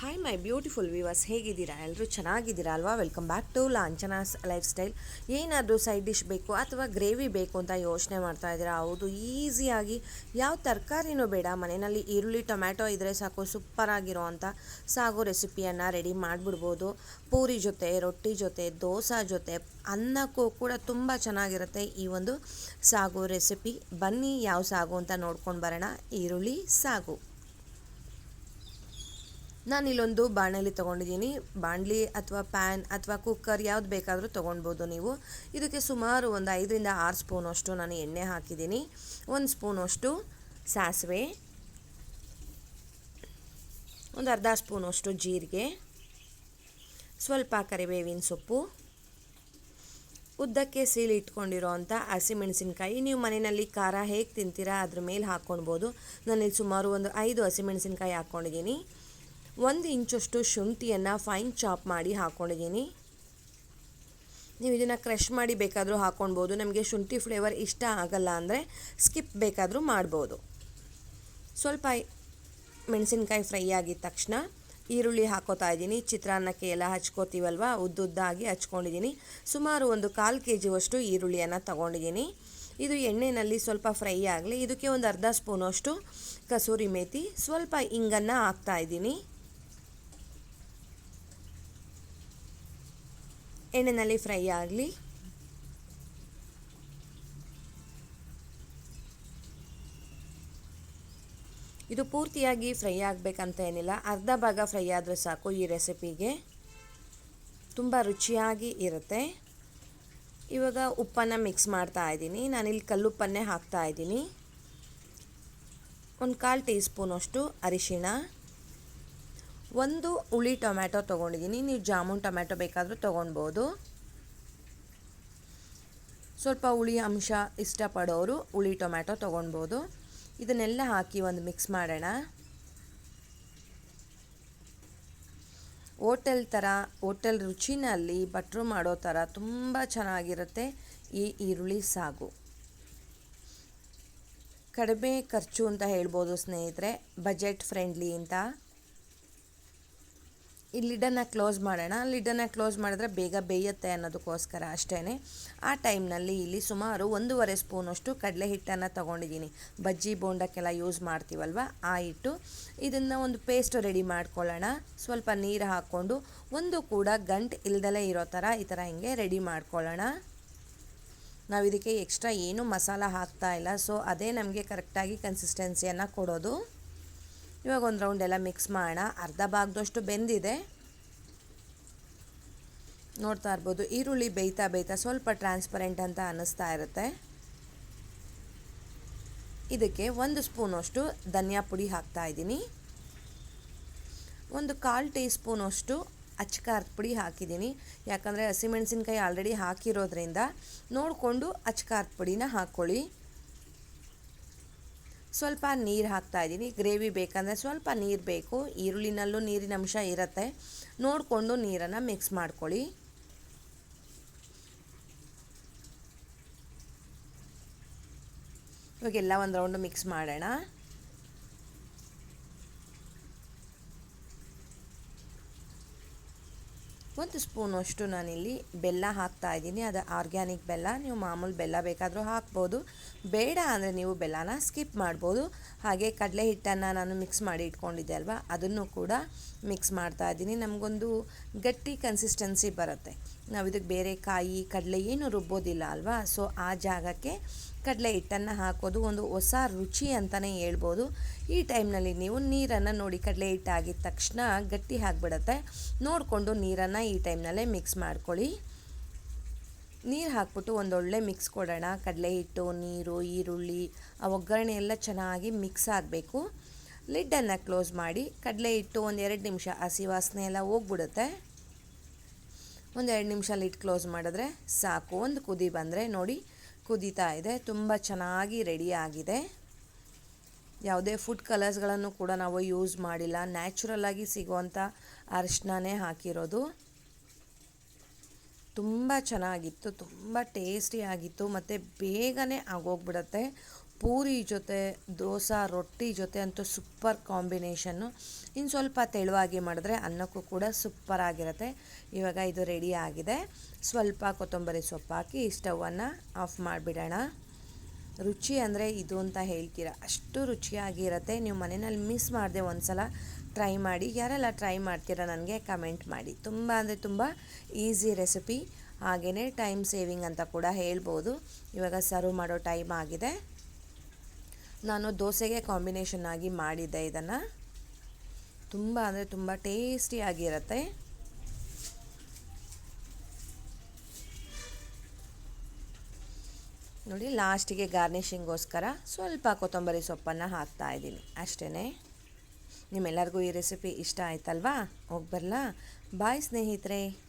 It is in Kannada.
ಹಾಯ್ ಮೈ ಬ್ಯೂಟಿಫುಲ್ ವಿವರ್ಸ್ ಹೇಗಿದ್ದೀರಾ? ಎಲ್ಲರೂ ಚೆನ್ನಾಗಿದ್ದೀರಾ ಅಲ್ವಾ? ವೆಲ್ಕಮ್ ಬ್ಯಾಕ್ ಟು ಲಾಂಚನಾಸ್ ಲೈಫ್ ಸ್ಟೈಲ್ ಏನಾದರೂ ಸೈಡ್ ಡಿಶ್ ಬೇಕು ಅಥವಾ ಗ್ರೇವಿ ಬೇಕು ಅಂತ ಯೋಚನೆ ಮಾಡ್ತಾ ಇದ್ದೀರಾ? ಹೌದು ಈಸಿಯಾಗಿ ಯಾವ ತರಕಾರಿನೂ ಬೇಡ. ಮನೆಯಲ್ಲಿ ಈರುಳ್ಳಿ, ಟೊಮ್ಯಾಟೊ ಇದ್ದರೆ ಸಾಕು ಸೂಪರ್ ಆಗಿರೋ ಅಂಥ ಸಾಗು ರೆಸಿಪಿಯನ್ನು ರೆಡಿ ಮಾಡಿಬಿಡ್ಬೋದು. ಪೂರಿ ಜೊತೆ, ರೊಟ್ಟಿ ಜೊತೆ, ದೋಸೆ ಜೊತೆ, ಅನ್ನಕ್ಕೂ ಕೂಡ ತುಂಬ ಚೆನ್ನಾಗಿರುತ್ತೆ ಈ ಒಂದು ಸಾಗು ರೆಸಿಪಿ ಬನ್ನಿ, ಯಾವ ಸಾಗು ಅಂತ ನೋಡ್ಕೊಂಡು ಬರೋಣ. ಈರುಳ್ಳಿ ಸಾಗು. ನಾನು ಇಲ್ಲೊಂದು ಬಾಣಲಿ ತೊಗೊಂಡಿದ್ದೀನಿ. ಬಾಣಲಿ ಅಥವಾ ಪ್ಯಾನ್ ಅಥವಾ ಕುಕ್ಕರ್ ಯಾವ್ದು ಬೇಕಾದರೂ ತೊಗೊಳ್ಬೋದು ನೀವು. ಇದಕ್ಕೆ ಸುಮಾರು ಒಂದು ಐದರಿಂದ ಆರು ಸ್ಪೂನಷ್ಟು ನಾನು ಎಣ್ಣೆ ಹಾಕಿದ್ದೀನಿ. ಒಂದು ಸ್ಪೂನಷ್ಟು ಸಾಸಿವೆ. ಒಂದು ಅರ್ಧ ಸ್ಪೂನಷ್ಟು ಜೀರಿಗೆ. ಸ್ವಲ್ಪ ಕರಿಬೇವಿನ ಸೊಪ್ಪು. ಉದ್ದಕ್ಕೆ ಸೀಲ್ ಇಟ್ಕೊಂಡಿರೋ ಅಂಥ ಹಸಿಮೆಣಸಿನ್ಕಾಯಿ ನೀವು ಮನೆಯಲ್ಲಿ ಖಾರ ಹೇಗೆ ತಿಂತೀರಾ ಅದ್ರ ಮೇಲೆ ಹಾಕ್ಕೊಳ್ಬೋದು ನಾನಿಲ್ಲಿ ಸುಮಾರು ಒಂದು ಐದು ಹಸಿಮೆಣಸಿನ್ಕಾಯಿ ಹಾಕ್ಕೊಂಡಿದ್ದೀನಿ. ಒಂದು ಇಂಚಷ್ಟು ಶುಂಠಿಯನ್ನು ಫೈನ್ ಚಾಪ್ ಮಾಡಿ ಹಾಕ್ಕೊಂಡಿದ್ದೀನಿ ನೀವು ಇದನ್ನು ಕ್ರಷ್ ಮಾಡಿ ಬೇಕಾದರೂ ಹಾಕ್ಕೊಳ್ಬೋದು ನಮಗೆ ಶುಂಠಿ ಫ್ಲೇವರ್ ಇಷ್ಟ ಆಗಲ್ಲ ಅಂದರೆ ಸ್ಕಿಪ್ ಬೇಕಾದರೂ ಮಾಡ್ಬೋದು. ಸ್ವಲ್ಪ ಮೆಣಸಿನ್ಕಾಯಿ ಫ್ರೈ ಆಗಿದ ತಕ್ಷಣ ಈರುಳ್ಳಿ ಹಾಕೋತಾ ಇದ್ದೀನಿ. ಚಿತ್ರಾನ್ನಕ್ಕೆ ಎಲ್ಲ ಹಚ್ಕೋತೀವಲ್ವ? ಉದ್ದುದ್ದಾಗಿ ಹಚ್ಕೊಂಡಿದ್ದೀನಿ. ಸುಮಾರು ಒಂದು ಕಾಲು ಕೆ ಜಿಯಷ್ಟು ಈರುಳ್ಳಿಯನ್ನು ತಗೊಂಡಿದ್ದೀನಿ. ಇದು ಎಣ್ಣೆಯಲ್ಲಿ ಸ್ವಲ್ಪ ಫ್ರೈ ಆಗಲಿ, ಇದಕ್ಕೆ ಒಂದು ಅರ್ಧ ಸ್ಪೂನಷ್ಟು ಕಸೂರಿ ಮೇಥಿ ಸ್ವಲ್ಪ ಇಂಗನ್ನು ಹಾಕ್ತಾಯಿದ್ದೀನಿ ಎಣ್ಣೆಯಲ್ಲಿ ಫ್ರೈ ಆಗಲಿ. ಇದು ಪೂರ್ತಿಯಾಗಿ ಫ್ರೈ ಆಗಬೇಕಂತ ಏನಿಲ್ಲ. ಅರ್ಧ ಭಾಗ ಫ್ರೈ ಆದರೆ ಸಾಕು ಈ ರೆಸಿಪಿಗೆ. ತುಂಬ ರುಚಿಯಾಗಿ ಇರುತ್ತೆ. ಇವಾಗ ಉಪ್ಪನ್ನು ಮಿಕ್ಸ್ ಮಾಡ್ತಾ ಇದ್ದೀನಿ. ನಾನಿಲ್ಲಿ ಕಲ್ಲುಪ್ಪನ್ನೇ ಹಾಕ್ತಾ ಇದ್ದೀನಿ. ಒಂದು ಕಾಲು ಟೀ ಸ್ಪೂನಷ್ಟು ಅರಿಶಿಣ. ಒಂದು ಹುಳಿ ಟೊಮ್ಯಾಟೊ ತೊಗೊಂಡಿದ್ದೀನಿ. ನೀವು ಜಾಮೂನ್ ಟೊಮ್ಯಾಟೊ ಬೇಕಾದರೂ ತೊಗೊಳ್ಬೋದು ಸ್ವಲ್ಪ ಹುಳಿ ಅಂಶ ಇಷ್ಟಪಡೋರು ಹುಳಿ ಟೊಮ್ಯಾಟೊ ತೊಗೊಳ್ಬೋದು ಇದನ್ನೆಲ್ಲ ಹಾಕಿ ಒಂದು ಮಿಕ್ಸ್ ಮಾಡೋಣ. ಹೋಟೆಲ್ ಥರ, ಹೋಟೆಲ್ ರುಚಿನಲ್ಲಿ ಭಟ್ರು ಮಾಡೋ ಥರ ತುಂಬ ಚೆನ್ನಾಗಿರುತ್ತೆ ಈ ಈರುಳ್ಳಿ ಸಾಗು. ಕಡಿಮೆ ಖರ್ಚು ಅಂತ ಹೇಳ್ಬೋದು ಸ್ನೇಹಿತರೆ, ಬಜೆಟ್ ಫ್ರೆಂಡ್ಲಿ ಅಂತ. ಈ ಲಿಡನ್ನು ಕ್ಲೋಸ್ ಮಾಡೋಣ. ಲಿಡನ್ನು ಕ್ಲೋಸ್ ಮಾಡಿದ್ರೆ ಬೇಗ ಬೇಯುತ್ತೆ ಅನ್ನೋದಕ್ಕೋಸ್ಕರ ಅಷ್ಟೇ ಆ ಟೈಮ್ನಲ್ಲಿ ಇಲ್ಲಿ ಸುಮಾರು ಒಂದೂವರೆ ಸ್ಪೂನಷ್ಟು ಕಡಲೆ ಹಿಟ್ಟನ್ನು ತೊಗೊಂಡಿದ್ದೀನಿ. ಬಜ್ಜಿ ಬೋಂಡಕ್ಕೆಲ್ಲ ಯೂಸ್ ಮಾಡ್ತೀವಲ್ವ? ಆ ಹಿಟ್ಟು. ಇದನ್ನು ಒಂದು ಪೇಸ್ಟ್ ರೆಡಿ ಮಾಡ್ಕೊಳ್ಳೋಣ. ಸ್ವಲ್ಪ ನೀರು ಹಾಕ್ಕೊಂಡು ಒಂದು ಕೂಡ ಗಂಟು ಇಲ್ದಲೇ ಇರೋ ಥರ ಈ ಥರ ಹಿಂಗೆ ರೆಡಿ ಮಾಡ್ಕೊಳ್ಳೋಣ. ನಾವು ಇದಕ್ಕೆ ಎಕ್ಸ್ಟ್ರಾ ಏನೂ ಮಸಾಲ ಹಾಕ್ತಾ ಇಲ್ಲ. ಸೊ, ಅದೇ ನಮಗೆ ಕರೆಕ್ಟಾಗಿ ಕನ್ಸಿಸ್ಟೆನ್ಸಿಯನ್ನು ಕೊಡೋದು. ಇವಾಗ ಒಂದು ರೌಂಡ್ ಎಲ್ಲ ಮಿಕ್ಸ್ ಮಾಡೋಣ. ಅರ್ಧ ಭಾಗದಷ್ಟು ಬೆಂದಿದೆ. ನೋಡ್ತಾ ಇರ್ಬೋದು. ಈರುಳ್ಳಿ ಬೇಯ್ತಾ ಬೇಯ್ತಾ ಸ್ವಲ್ಪ ಟ್ರಾನ್ಸ್ಪರೆಂಟ್ ಅಂತ ಅನ್ನಿಸ್ತಾ ಇರುತ್ತೆ. ಇದಕ್ಕೆ ಒಂದು ಸ್ಪೂನಷ್ಟು ಧನಿಯಾ ಪುಡಿ ಹಾಕ್ತಾ ಇದ್ದೀನಿ. ಒಂದು ಕಾಲು ಟೀ ಸ್ಪೂನಷ್ಟು ಅಚ್ಕಾರದ ಪುಡಿ ಹಾಕಿದ್ದೀನಿ. ಯಾಕಂದರೆ ಹಸಿಮೆಣಸಿನ್ಕಾಯಿ ಆಲ್ರೆಡಿ ಹಾಕಿರೋದ್ರಿಂದ ನೋಡಿಕೊಂಡು ಅಚ್ಕಾರದ ಪುಡಿನ ಹಾಕ್ಕೊಳ್ಳಿ ಸ್ವಲ್ಪ ನೀರು ಹಾಕ್ತಾ ಇದ್ದೀನಿ ಗ್ರೇವಿ ಬೇಕಂದರೆ ಸ್ವಲ್ಪ ನೀರು ಬೇಕು. ಈರುಳ್ಳಿನಲ್ಲೂ ನೀರಿನ ಅಂಶ ಇರುತ್ತೆ. ನೋಡಿಕೊಂಡು ನೀರನ್ನು ಮಿಕ್ಸ್ ಮಾಡ್ಕೊಳ್ಳಿ. ಇವಾಗೆಲ್ಲ ಒಂದು ರೌಂಡು ಮಿಕ್ಸ್ ಮಾಡೋಣ. ಒಂದು ಸ್ಪೂನಷ್ಟು ನಾನಿಲ್ಲಿ ಬೆಲ್ಲ ಹಾಕ್ತಾ ಇದ್ದೀನಿ. ಅದು ಆರ್ಗ್ಯಾನಿಕ್ ಬೆಲ್ಲ. ನೀವು ಮಾಮೂಲು ಬೆಲ್ಲ ಬೇಕಾದರೂ ಹಾಕ್ಬೋದು. ಬೇಡ ಅಂದರೆ ನೀವು ಬೆಲ್ಲನ ಸ್ಕಿಪ್ ಮಾಡ್ಬೋದು. ಹಾಗೆ ಕಡಲೆ ಹಿಟ್ಟನ್ನು ನಾನು ಮಿಕ್ಸ್ ಮಾಡಿ ಇಟ್ಕೊಂಡಿದ್ದೆ ಅಲ್ವಾ? ಅದನ್ನು ಕೂಡ ಮಿಕ್ಸ್ ಮಾಡ್ತಾ ಇದ್ದೀನಿ. ನಮಗೊಂದು ಗಟ್ಟಿ ಕನ್ಸಿಸ್ಟೆನ್ಸಿ ಬರುತ್ತೆ. ನಾವು ಇದಕ್ಕೆ ಬೇರೆ ಕಾಯಿ, ಕಡಲೆ ಏನು ರುಬ್ಬೋದಿಲ್ಲ ಅಲ್ವಾ? ಸೊ ಆ ಜಾಗಕ್ಕೆ ಕಡಲೆ ಹಿಟ್ಟನ್ನು ಹಾಕೋದು, ಒಂದು ಹೊಸ ರುಚಿ ಅಂತಲೇ ಹೇಳ್ಬೋದು. ಈ ಟೈಮ್ನಲ್ಲಿ ನೀವು ನೀರನ್ನು ನೋಡಿ, ಕಡಲೆ ಹಿಟ್ಟು ಆಗಿದ ತಕ್ಷಣ ಗಟ್ಟಿ ಆಗಿಬಿಡುತ್ತೆ. ನೋಡಿಕೊಂಡು ನೀರನ್ನು ಈ ಟೈಮ್ನಲ್ಲೇ ಮಿಕ್ಸ್ ಮಾಡ್ಕೊಳ್ಳಿ. ನೀರು ಹಾಕ್ಬಿಟ್ಟು ಒಂದೊಳ್ಳೆ ಮಿಕ್ಸ್ ಕೊಡೋಣ. ಕಡಲೆ ಹಿಟ್ಟು, ನೀರು, ಈರುಳ್ಳಿ, ಆ ಒಗ್ಗರಣೆ ಎಲ್ಲ ಚೆನ್ನಾಗಿ ಮಿಕ್ಸ್ ಆಗಬೇಕು. ಲಿಡ್ಡನ್ನು ಕ್ಲೋಸ್ ಮಾಡಿ, ಕಡಲೆ ಹಿಟ್ಟು ಒಂದು ಎರಡು ನಿಮಿಷ ಹಸಿ ವಾಸನೆ ಎಲ್ಲ ಹೋಗ್ಬಿಡುತ್ತೆ. ಒಂದು ಎರಡು ನಿಮಿಷ ಲಿಡ್ ಕ್ಲೋಸ್ ಮಾಡಿದ್ರೆ ಸಾಕು. ಒಂದು ಕುದಿ ಬಂದರೆ ನೋಡಿ ಕುದೀತಾ ಇದೆ, ತುಂಬ ಚೆನ್ನಾಗಿ ರೆಡಿ ಆಗಿದೆ. ಯಾವುದೇ ಫುಡ್ ಕಲರ್ಸ್ಗಳನ್ನು ಕೂಡ ನಾವು ಯೂಸ್ ಮಾಡಿಲ್ಲ. ನ್ಯಾಚುರಲ್ಲಾಗಿ ಸಿಗುವಂಥ ಅರಿಶಿನೇ ಹಾಕಿರೋದು. ತುಂಬ ಚೆನ್ನಾಗಿತ್ತು, ತುಂಬ ಟೇಸ್ಟಿಯಾಗಿತ್ತು ಮತ್ತು ಬೇಗನೆ ಆಗೋಗ್ಬಿಡುತ್ತೆ. ಪೂರಿ ಜೊತೆ, ದೋಸೆ, ರೊಟ್ಟಿ ಜೊತೆ ಅಂತೂ ಸೂಪರ್ ಕಾಂಬಿನೇಷನ್ನು ಇನ್ನು ಸ್ವಲ್ಪ ತೆಳುವಾಗಿ ಮಾಡಿದ್ರೆ ಅನ್ನಕ್ಕೂ ಕೂಡ ಸೂಪರ್ ಆಗಿರುತ್ತೆ. ಇವಾಗ ಇದು ರೆಡಿ ಆಗಿದೆ. ಸ್ವಲ್ಪ ಕೊತ್ತಂಬರಿ ಸೊಪ್ಪು ಹಾಕಿ ಸ್ಟವನ್ನು ಆಫ್ ಮಾಡಿಬಿಡೋಣ. ರುಚಿ ಅಂದರೆ ಇದು ಅಂತ ಹೇಳ್ತೀರಾ? ಅಷ್ಟು ರುಚಿಯಾಗಿರುತ್ತೆ. ನೀವು ಮನೆಯಲ್ಲಿ ಮಿಸ್ ಮಾಡಿದೆ ಒಂದು ಸಲ ಟ್ರೈ ಮಾಡಿ. ಯಾರೆಲ್ಲ ಟ್ರೈ ಮಾಡ್ತೀರಾ ನನಗೆ ಕಮೆಂಟ್ ಮಾಡಿ. ತುಂಬ ಅಂದರೆ ತುಂಬ ಈಸಿ ರೆಸಿಪಿ ಹಾಗೆಯೇ ಟೈಮ್ ಸೇವಿಂಗ್ ಅಂತ ಕೂಡ ಹೇಳ್ಬೋದು. ಇವಾಗ ಸರ್ವ್ ಮಾಡೋ ಟೈಮ್ ಆಗಿದೆ. ನಾನು ದೋಸೆಗೆ ಕಾಂಬಿನೇಷನ್ ಆಗಿ ಮಾಡಿದ್ದೆ ಇದನ್ನು. ತುಂಬ ಅಂದರೆ ತುಂಬ ಟೇಸ್ಟಿಯಾಗಿರುತ್ತೆ ನೋಡಿ ಲಾಸ್ಟಿಗೆ ಗಾರ್ನಿಷಿಂಗೋಸ್ಕರ ಸ್ವಲ್ಪ ಕೊತ್ತಂಬರಿ ಸೊಪ್ಪನ್ನು ಹಾಕ್ತಾ ಇದ್ದೀನಿ ಅಷ್ಟೇ ನಿಮ್ಮೆಲ್ಲರಿಗೂ ಈ ರೆಸಿಪಿ ಇಷ್ಟ ಆಯ್ತಲ್ವಾ? ಹೋಗಿ ಬರಲಾ? ಬಾಯ್ ಸ್ನೇಹಿತರೆ.